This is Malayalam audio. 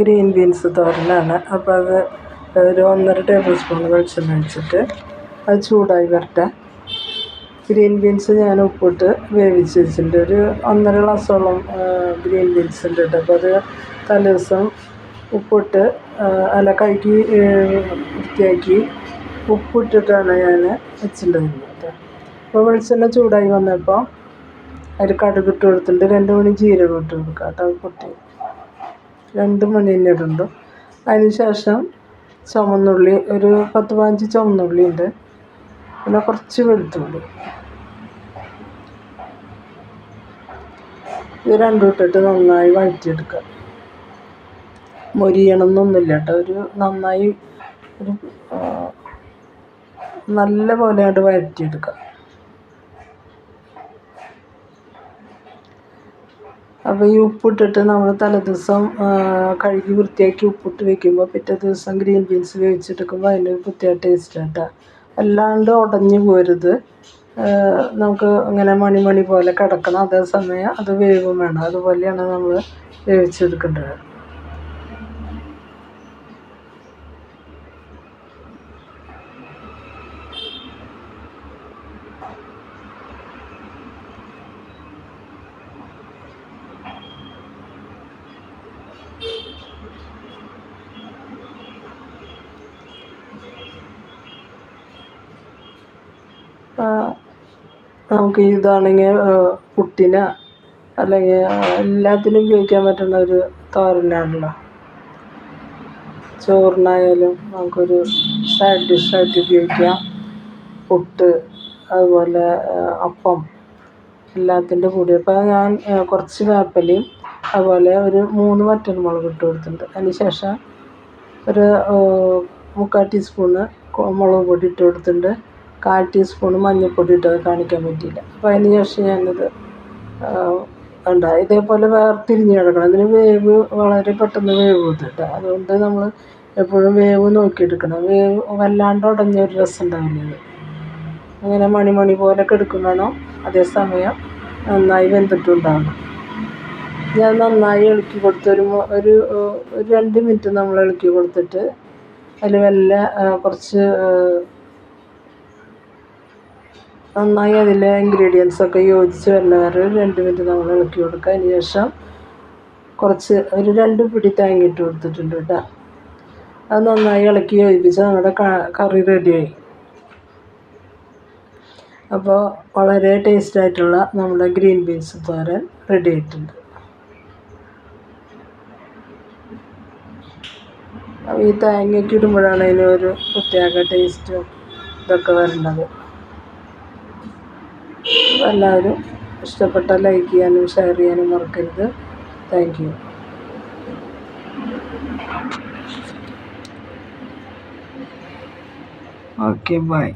Green beans തോരനാണ്. അപ്പോൾ അത് ഒരു ഒന്നര ടേബിൾ സ്പൂൺ വെളിച്ചെണ്ണ ഒഴിച്ചിട്ട് അത് ചൂടായി വരട്ടെ. ഗ്രീൻ ബീൻസ് ഞാൻ ഉപ്പിട്ട് വേവിച്ച് വെച്ചിട്ടുണ്ട്. ഒരു ഒന്നര ഗ്ലാസ്സോളം ഗ്രീൻ ബീൻസ് ഉണ്ട് കേട്ടോ. അപ്പോൾ അത് തലേദിവസം ഉപ്പിട്ട് അല്ല കഴുകി വൃത്തിയാക്കി ഉപ്പിട്ടിട്ടാണ് ഞാൻ വെച്ചിട്ടുണ്ടായിരുന്നത് കേട്ടോ. അപ്പോൾ വെളിച്ചെണ്ണ ചൂടായി വന്നപ്പോൾ അതിൽ കടുക് ഇട്ട് കൊടുത്തിട്ടുണ്ട്. രണ്ട് മണി ജീരകം ഇട്ട് കൊടുക്കാം കേട്ടോ പൊട്ടി. രണ്ട് മണി തന്നെ ഇടുന്നുണ്ട് അതിന് ശേഷം ചുവന്നുള്ളി ഒരു പത്ത് പതിനഞ്ച് ചുവന്നുള്ളി ഉണ്ട്. പിന്നെ കുറച്ച് വെളുത്തുള്ളി. ഇത് രണ്ടും ഇട്ടിട്ട് നന്നായി വഴറ്റിയെടുക്കുക. മൊരിയണമെന്നൊന്നുമില്ല കേട്ടോ. ഒരു നന്നായി ഒരു നല്ല പോലെ ആയിട്ട് വഴറ്റിയെടുക്കുക. അപ്പോൾ ഈ ഉപ്പിട്ടിട്ട് നമ്മൾ തലേദിവസം കഴുകി വൃത്തിയാക്കി ഉപ്പിട്ട് വെക്കുമ്പോൾ പിറ്റേ ദിവസം ഗ്രീൻ ബീൻസ് വേവിച്ചെടുക്കുമ്പോൾ അതിന്റെ പ്രത്യേക ടേസ്റ്റ് കേട്ടോ അല്ലാണ്ട് ഉടഞ്ഞു പോരുത്. നമുക്ക് ഇങ്ങനെ മണിമണി പോലെ കിടക്കണം അതേസമയം അത് വേവും വേണം. അതുപോലെയാണ് നമ്മൾ വേവിച്ചെടുക്കേണ്ടത്. നമുക്ക് ഇതാണെങ്കിൽ പുട്ടിന് അല്ലെങ്കിൽ എല്ലാത്തിനും ഉപയോഗിക്കാൻ പറ്റുന്ന ഒരു തോരനാണല്ലോ. ചോറിനായാലും നമുക്കൊരു സൈഡ് ഡിഷായിട്ട് ഉപയോഗിക്കാം. പുട്ട് അതുപോലെ അപ്പം എല്ലാത്തിന്റെ കൂടി. അപ്പോൾ ഞാൻ കുറച്ച് വേപ്പലയും അതുപോലെ ഒരു മൂന്ന് വറ്റൽമുളക് ഇട്ട് കൊടുത്തിട്ടുണ്ട്. അതിന് ശേഷം ഒരു മുക്കാൽ ടീസ്പൂണ് മുളക് പൊടി ഇട്ട് കൊടുത്തിട്ടുണ്ട്. കാൽ ടീസ്പൂൺ മഞ്ഞൾപ്പൊടി ഇട്ടത് കാണിക്കാൻ പറ്റിയില്ല. അപ്പോൾ അതിന് ശേഷം ഞാനത് വേണ്ട ഇതേപോലെ വേർതിരിഞ്ഞ് കിടക്കണം. അതിന് വേവ് വളരെ പെട്ടെന്ന് വേവ് കേട്ടോ അതുകൊണ്ട് നമ്മൾ എപ്പോഴും വേവ് നോക്കിയെടുക്കണം. വേവ് വല്ലാണ്ട് ഉടഞ്ഞ ഒരു രസം ഉണ്ടാവില്ല അങ്ങനെ മണിമണി പോലെ കിടക്കും വേണം. അതേസമയം നന്നായി വെന്തിട്ടുണ്ടാവണം. ഞാൻ നന്നായി ഇളക്കി കൊടുത്ത് ഒരു ഒരു ഒരു രണ്ട് മിനിറ്റ് നമ്മൾ ഇളക്കി കൊടുത്തിട്ട് അതിൽ വല്ല കുറച്ച് നന്നായി അതിലെ ഇൻഗ്രീഡിയൻസ് ഒക്കെ യോജിച്ച് വരുന്ന വരെ രണ്ട് മിനിറ്റ് നമ്മൾ ഇളക്കി കൊടുക്കുക. അതിന് ശേഷം കുറച്ച് ഒരു രണ്ട് പിടി തേങ്ങ ഇട്ട് കൊടുത്തിട്ടുണ്ട് കേട്ടോ. അത് നന്നായി ഇളക്കി യോജിപ്പിച്ച് നമ്മുടെ കറി റെഡിയായി അപ്പോൾ വളരെ ടേസ്റ്റ് ആയിട്ടുള്ള നമ്മുടെ ഗ്രീൻ ബീൻസ് തോരൻ റെഡി ആയിട്ടുണ്ട്. ഈ തേങ്ങയൊക്കെ ഇടുമ്പോഴാണ് അതിന് ഒരു പ്രത്യേക ടേസ്റ്റും ഇതൊക്കെ വരേണ്ടത്. എല്ലാവരും ഇഷ്ടപ്പെട്ട ലൈക്ക് ചെയ്യാനും ഷെയർ ചെയ്യാനും മറക്കരുത്. Thank you okay bye